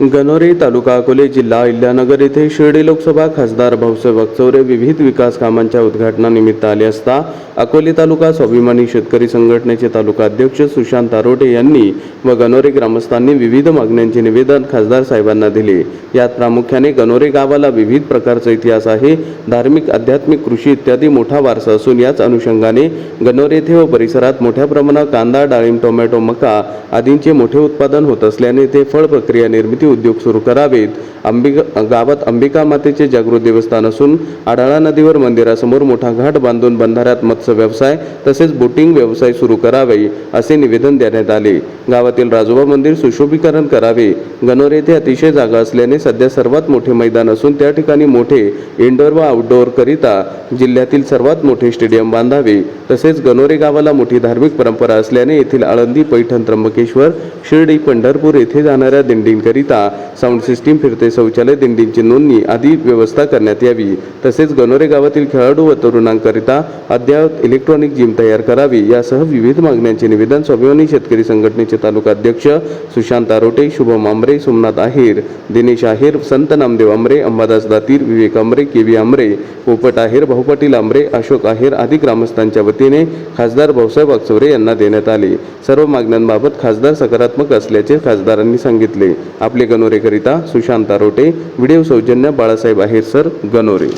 गणोरे तालुका अकोले जिल्हा अहिल्यानगर येथे शिर्डी लोकसभा खासदार भाऊसाहेब वागचौरे विविध विकास कामांच्या उद्घाटनानिमित्त आले असता अकोले तालुका स्वाभिमानी शेतकरी संघटनेचे तालुका अध्यक्ष सुशांत तारोटे यांनी व गणोरे ग्रामस्थांनी विविध मागण्यांचे निवेदन खासदार साहेबांना दिले. यात प्रामुख्याने गणोरे गावाला विविध प्रकारचा इतिहास आहे धार्मिक आध्यात्मिक कृषी इत्यादी मोठा वारसा असून याच अनुषंगाने गणोरे येथे व परिसरात मोठ्या प्रमाणात कांदा डाळिंब टोमॅटो मका आदींचे मोठे उत्पादन होत असल्याने ते फळ प्रक्रिया निर्मिती उद्योग सुरू करावेत. अंबिका गावात अंबिका मातेचे जागृत देवस्थान असून आढाळा नदीवर मंदिरासमोर मोठा घाट बांधून बंधाऱ्यात मत्स्य व्यवसाय तसेच बोटिंग व्यवसाय सुरू करावे असे निवेदन देण्यात आले. गावातील राजोबा मंदिर सुशोभीकरण करावे. गणोर येथे अतिशय जागा असल्याने सध्या सर्वात मोठे मैदान असून त्या ठिकाणी मोठे इंडोर व आउटडोअर करिता जिल्ह्यातील सर्वात मोठे स्टेडियम बांधावे. तसेच गणोरे गावाला मोठी धार्मिक परंपरा असल्याने येथील आळंदी पैठण त्र्यंबकेश्वर शिर्डी पंढरपूर येथे जाणाऱ्या दिंडींकरिता साऊंड सिस्टीम फिरते. शौचालय दिंडींची नोंदणी आदी व्यवस्था करण्यात यावी. तसेच गणोरे गावातील खेळाडू व तरुणांकरिता अद्ययावत इलेक्ट्रॉनिक जिम तयार करावी. यासह विविध मागण्यांचे निवेदन स्वाभिमानी शेतकरी संघटनेचे तालुका अध्यक्ष सुशांत आरोटे शुभम आमरे सोमनाथ आहेर दिनेश आहेर संत नामदेव आमरे अंबादास दातीर विवेक आमरे के व्ही आमरे पोपट आहेर भाऊ पाटील आमरे अशोक आहेर आदी ग्रामस्थांच्या वतीने खासदार भाऊसाहेब वागचौरे यांना देण्यात आले. सर्व मागण्यांबाबत खासदार सकारात्मक असल्याचे खासदारांनी सांगितले. आपले गणोरेकरिता सुशांत रोटे व्हिडिओ सौजन्य बाळासाहेब आहेरसर गणोरे